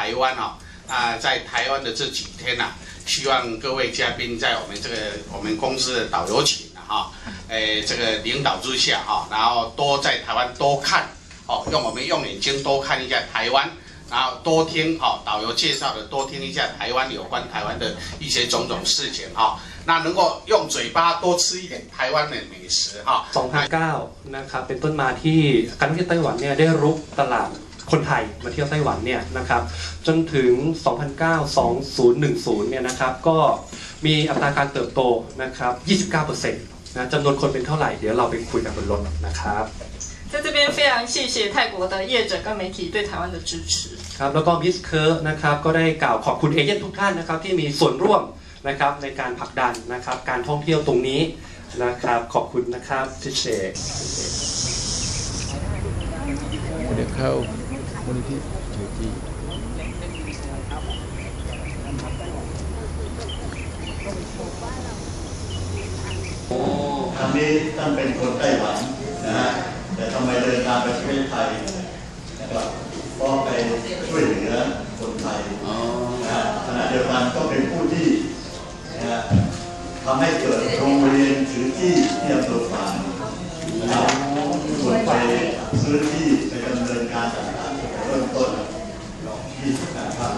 台湾哦，啊，在台湾的这几天呐、希望各位嘉宾在我们这个我们公司的导游群啊，哈，诶，这个领导之下哈，然后多在台湾多看，哦，用我们用眼睛多看一下台湾。然后多听哈、导游介绍的，多听一下台湾有关台湾的一些种种事情哈、那能够用嘴巴多吃一点台湾的美食哈、 2009นะครับเป็นต้นมาที่การท่องเที่ยวไต้หวันเนี่ยได้รุกตลาด คนไทยมาเที่ยวไต้หวันเนี่ยนะครับจนถึง 2009-2010 เนี่ยนะครับก็มีอัตราการเติบโตนะครับ 29%นะจำนวนคนเป็นเท่าไหร่ เดี๋ยวเราไปคุยกันบนรถนะครับ 在这边非常谢谢泰国的业者跟媒体对台湾的支持。 ครับแล้วก็มิสเคิร์นะครับก็ได้กล่าวขอบคุณเอเย่นทุกท่านนะครับที่มีส่วนร่วมนะครับในการผลักดันนะครับการท่องเที่ยวตรงนี้นะครับขอบคุณนะครับทิเช เดี๋ยวเข้า มูลนิธิถือจีครั้งนี้ท่านเป็นคนไต้หวันนะฮะแต่ทำไมเดินทางไปประเทศไทยนะครับก็ไปช่วยเหลือคนไทยนะฮะขณะเดียวกันก็เป็นผู้ที่นะฮะทำให้เกิดโรงเรียนถือที่ที่อำเภอฝางนะครับส่วนไปซื้อที่ไปดำเนินการต่างๆ ริ่มต้นที่การทำ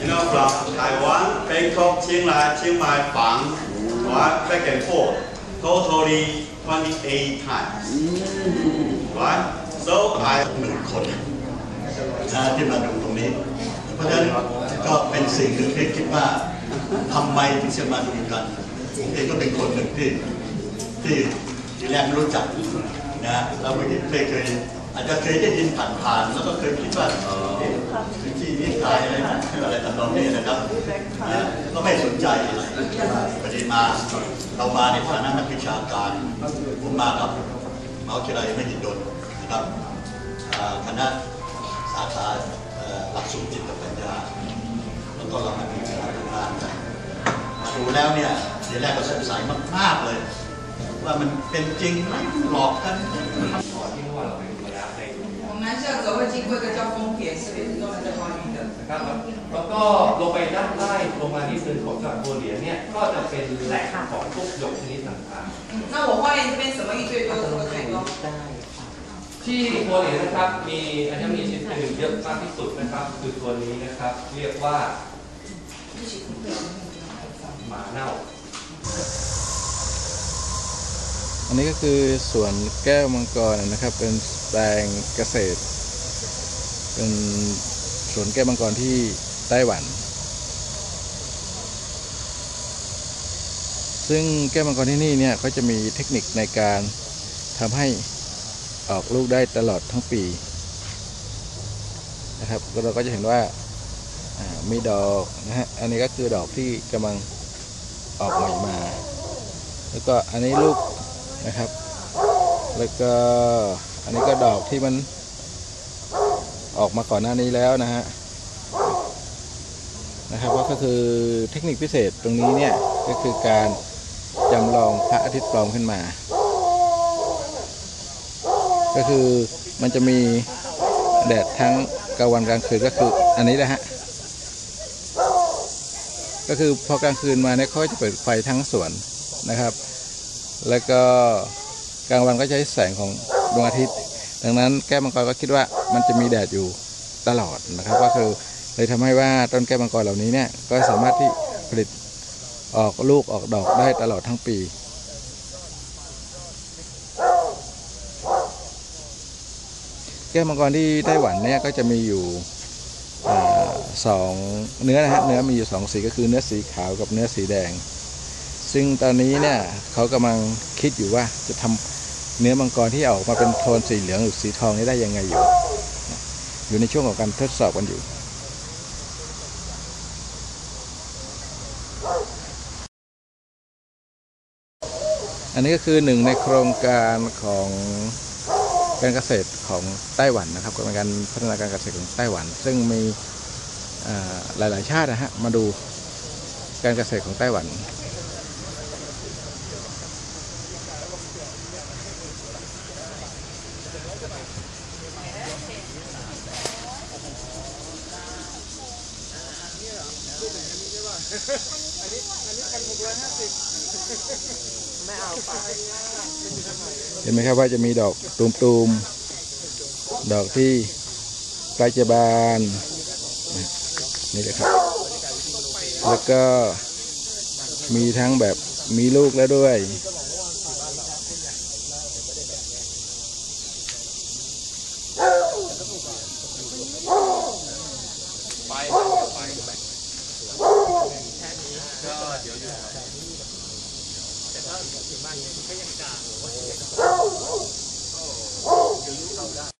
You know, from Taiwan, Bangkok, Chiang Mai, Chiang Mai, Bang, right, back and forth, totally 28 times. Right? So I หนึ่งคนนะที่มาดูตรงนี้ เพราะฉะนั้นก็เป็นสิ่งหนึ่งที่คิดว่าทำไมถึงจะมาดูกันผมเองก็เป็นคนหนึ่งที่ที่ทีแรกไม่รู้จักนะแล้วไม่เคย อาจจะเคยได้ยินผ่านๆแล้วก็เคยคิดว่าเอ๊ะที่นี่ขายอะไรนะอะไรต่างๆนี่นะครับนะก็ไม่สนใจอะไรพอดีมาเรามาในฐานะนักวิชาการผมมากับมหาวิทยาลัยไม่หิดลนะครับอ่าคณะสาขาเอ่อหลักสูตรจิตปัญญา แล้วก็เรามาดูการทำงานกันมาดูแล้วเนี่ยทีแรกก็สงสัยมากๆเลย ว่ามันเป็นจริงไหมหลอกกัน我们南下走会经过一个叫丰田，是也是专门在花园的。 นะครับแล้วก็ลงไปด้านใต้ลงมาที่พื้นของจังหวัดโบวเหลียนเนี่ยก็จะเป็นแหล่งของพวกหยกชนิดต่าง 嗯，那我花莲这边什么鱼最多，什么最多？ ๆ ที่โบวเหลียนนะครับมีอัญมณีชนิดหนึ่งเยอะมากที่สุดนะครับคือตัวนี้นะครับ เรียกว่าหมาเน่า อันนี้ก็คือสวนแก้วมังกรนะครับ เป็นแปลงเกษตร เป็นสวนแก้วมังกรที่ไต้หวัน ซึ่งแก้วมังกรที่นี่เนี่ยเขาจะมีเทคนิคในการทำให้ออกลูกได้ตลอดทั้งปีนะครับเราก็จะเห็นว่ามีดอกนะฮะอันนี้ก็คือดอกที่กำลังออกใหม่มา แล้วก็อันนี้ลูก นะครับ แล้วก็อันนี้ก็ดอกที่มันออกมาก่อนหน้านี้แล้วนะฮะนะครับก็คือเทคนิคพิเศษตรงนี้เนี่ยก็คือการจำลองพระอาทิตย์ปลอมขึ้นมา ก็คือมันจะมีแดดทั้งกลางวันกลางคืนก็คืออันนี้แหละฮะก็คือพอกลางคืนมาเนี่ยเขาจะเปิดไฟทั้งสวนนะครับ แล้วก็กลางวันก็ใช้แสงของดวงอาทิตย์ ดังนั้นแก้วมังกรก็คิดว่ามันจะมีแดดอยู่ตลอดนะครับ ก็คือเลยทำให้ว่าต้นแก้วมังกรเหล่านี้เนี่ยก็สามารถที่ผลิตออกลูกออกดอกได้ตลอดทั้งปี แก้วมังกรที่ไต้หวันเนี่ยก็จะมีอยู่อสองเนื้อนะฮะเนื้อมีอยู่สองสีก็คือเนื้อสีขาวกับเนื้อสีแดง ซึ่งตอนนี้เนี่ยเขากำลังคิดอยู่ว่าจะทำเนื้อมังกรที่ออกมาเป็นโทนสีเหลืองหรือสีทองนี้ได้ยังไงอยู่ อยู่ในช่วงของการทดสอบกันอยู่อันนี้ก็คือหนึ่งในโครงการของการเกษตรของไต้หวันนะครับเป็นการพัฒนาการเกษตรของไต้หวัน ซึ่งมีอ่าหลาย ๆ ชาตินะฮะมาดูการเกษตรของไต้หวัน เห็นไหมครับว่าจะมีดอกตูมๆ ดอกที่ใกล้จะบานนี่เลยครับ แล้วก็มีทั้งแบบมีลูกแล้วด้วย ได้